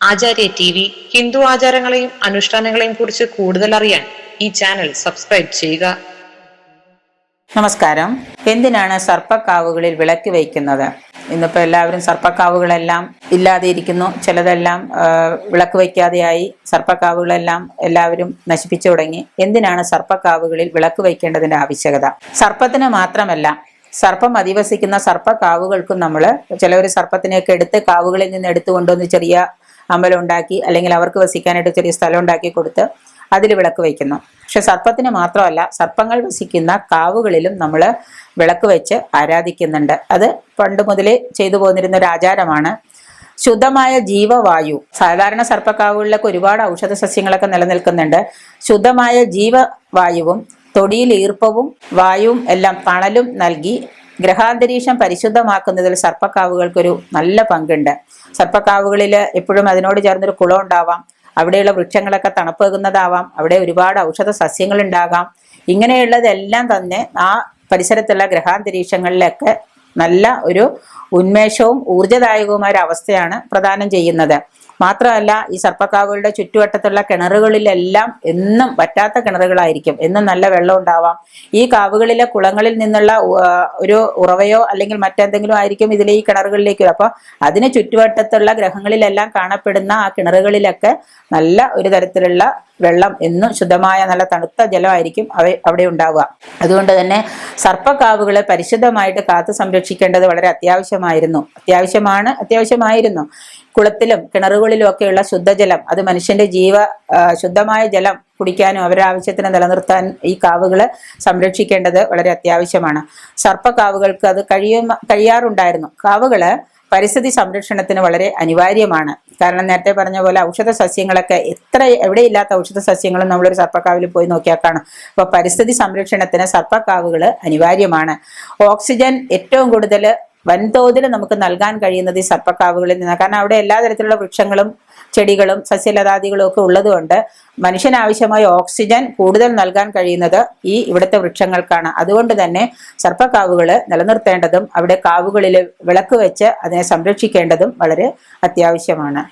ആചാര്യ T V Hindu ആചാരങ്ങളെയും അനുഷ്ഠാനങ്ങളെയും കുറിച്ച് കൂടുതൽ അറിയാൻ ഈ ചാനൽ സബ്സ്ക്രൈബ് ചെയ്യുക. നമസ്കാരം. എന്തിനാണ് സർപ്പക്കാവുകളിൽ വിളക്ക് വയ്ക്കുന്നത്? ഇന്നിപ്പോൾ എല്ലാവരും സർപ്പക്കാവുകളെല്ലാം ഇല്ലാതെ ഇരിക്കുന്നു ചിലതെല്ലാം വിളക്ക് വയ്ക്കാതെയായി സർപ്പക്കാവുകളെല്ലാം എല്ലാവരും നശിപ്പിച്ചു തുടങ്ങി. എന്തിനാണ് സർപ്പക്കാവുകളിൽ വിളക്ക് വയ്ക്കേണ്ടതിന്റെ ആവശ്യകത? സർപ്പത്തിന് മാത്രമല്ല സർപ്പം അധിവസിക്കുന്ന സർപ്പക്കാവുകൾക്കും നമ്മൾ ചിലവർ സർപ്പത്തിനെയൊക്കെ എടുത്ത് കാവുകളിൽ നിന്ന് എടുത്തുകൊണ്ടുവന്ന് ചെറിയ അമ്പലം ഉണ്ടാക്കി അല്ലെങ്കിൽ അവർക്ക് വസിക്കാനായിട്ട് ചെറിയ സ്ഥലം ഉണ്ടാക്കി കൊടുത്ത് അതിൽ വിളക്ക് വയ്ക്കുന്നു. പക്ഷെ സർപ്പത്തിന് മാത്രമല്ല സർപ്പങ്ങൾ വസിക്കുന്ന കാവുകളിലും നമ്മൾ വിളക്ക് വെച്ച് ആരാധിക്കുന്നുണ്ട്. അത് പണ്ട് മുതലേ ചെയ്തു പോന്നിരുന്ന ഒരു ആചാരമാണ്. ശുദ്ധമായ ജീവവായു സാധാരണ സർപ്പക്കാവുകളിലൊക്കെ ഒരുപാട് ഔഷധ സസ്യങ്ങളൊക്കെ നിലനിൽക്കുന്നുണ്ട്. ശുദ്ധമായ ജീവവായുവും തൊടിയിൽ ഈർപ്പവും വായുവും എല്ലാം തണലും നൽകി ഗ്രഹാന്തരീക്ഷം പരിശുദ്ധമാക്കുന്നതിൽ സർപ്പക്കാവുകൾക്കൊരു നല്ല പങ്കുണ്ട്. സർപ്പക്കാവുകളിൽ എപ്പോഴും അതിനോട് ചേർന്നൊരു കുളം ഉണ്ടാവാം അവിടെയുള്ള വൃക്ഷങ്ങളൊക്കെ തണുപ്പേകുന്നതാവാം. അവിടെ ഒരുപാട് ഔഷധ സസ്യങ്ങൾ ഉണ്ടാകാം ഇങ്ങനെയുള്ളതെല്ലാം തന്നെ ആ പരിസരത്തുള്ള ഗ്രഹാന്തരീക്ഷങ്ങളിലൊക്കെ നല്ല ഒരു ഉന്മേഷവും ഊർജദായകവുമായ ഒരു അവസ്ഥയാണ് പ്രദാനം ചെയ്യുന്നത്. മാത്രമല്ല ഈ സർപ്പക്കാവുകളുടെ ചുറ്റുവട്ടത്തുള്ള കിണറുകളിലെല്ലാം എന്നും പറ്റാത്ത കിണറുകളായിരിക്കും. എന്നും നല്ല വെള്ളം ഉണ്ടാവാം. ഈ കാവുകളിലെ കുളങ്ങളിൽ നിന്നുള്ള ഒരു ഉറവയോ അല്ലെങ്കിൽ മറ്റെന്തെങ്കിലും ആയിരിക്കും ഇതിലെ ഈ കിണറുകളിലേക്ക് അപ്പോൾ അപ്പൊ അതിന് ചുറ്റുവട്ടത്തുള്ള ഗ്രഹങ്ങളിലെല്ലാം കാണപ്പെടുന്ന ആ കിണറുകളിലൊക്കെ നല്ല ഒരു തരത്തിലുള്ള വെള്ളം എന്നും ശുദ്ധമായ നല്ല തണുത്ത ജലമായിരിക്കും അവ അവിടെ ഉണ്ടാവുക. അതുകൊണ്ട് തന്നെ സർപ്പക്കാവുകളെ പരിശുദ്ധമായിട്ട് കാത്തു സംരക്ഷിക്കേണ്ടത് വളരെ അത്യാവശ്യമായിരുന്നു. അത്യാവശ്യമാണ് അത്യാവശ്യമായിരുന്നു. കുളത്തിലും കിണറുകളിലും ഒക്കെയുള്ള ശുദ്ധജലം അത് മനുഷ്യന്റെ ജീവ ശുദ്ധമായ ജലം കുടിക്കാനും അവരുടെ ആവശ്യത്തിന് നിലനിർത്താൻ ഈ കാവുകൾ സംരക്ഷിക്കേണ്ടത് വളരെ അത്യാവശ്യമാണ്. സർപ്പക്കാവുകൾക്ക് അത് കഴിയും കഴിയാറുണ്ടായിരുന്നു. കാവുകൾ പരിസ്ഥിതി സംരക്ഷണത്തിന് വളരെ അനിവാര്യമാണ്. കാരണം നേരത്തെ പറഞ്ഞ പോലെ ഔഷധ സസ്യങ്ങളൊക്കെ എത്ര എവിടെയില്ലാത്ത ഔഷധ സസ്യങ്ങളും നമ്മളൊരു സർപ്പക്കാവിൽ പോയി നോക്കിയാൽ കാണും. അപ്പോൾ പരിസ്ഥിതി സംരക്ഷണത്തിന് സർപ്പക്കാവുകൾ അനിവാര്യമാണ്. ഓക്സിജൻ ഏറ്റവും കൂടുതൽ വൻതോതിൽ നമുക്ക് നൽകാൻ കഴിയുന്നത് ഈ സർപ്പക്കാവുകളിൽ നിന്നാണ്. കാരണം അവിടെ എല്ലാ തരത്തിലുള്ള വൃക്ഷങ്ങളും ചെടികളും സസ്യലതാദികളും ഒക്കെ ഉള്ളതുകൊണ്ട് മനുഷ്യനാവശ്യമായ ഓക്സിജൻ കൂടുതൽ നൽകാൻ കഴിയുന്നത് ഈ ഇവിടുത്തെ വൃക്ഷങ്ങൾക്കാണ്. അതുകൊണ്ട് തന്നെ സർപ്പക്കാവുകൾ നിലനിർത്തേണ്ടതും അവിടെ കാവുകളിൽ വിളക്ക് വെച്ച് അതിനെ സംരക്ഷിക്കേണ്ടതും വളരെ അത്യാവശ്യമാണ്.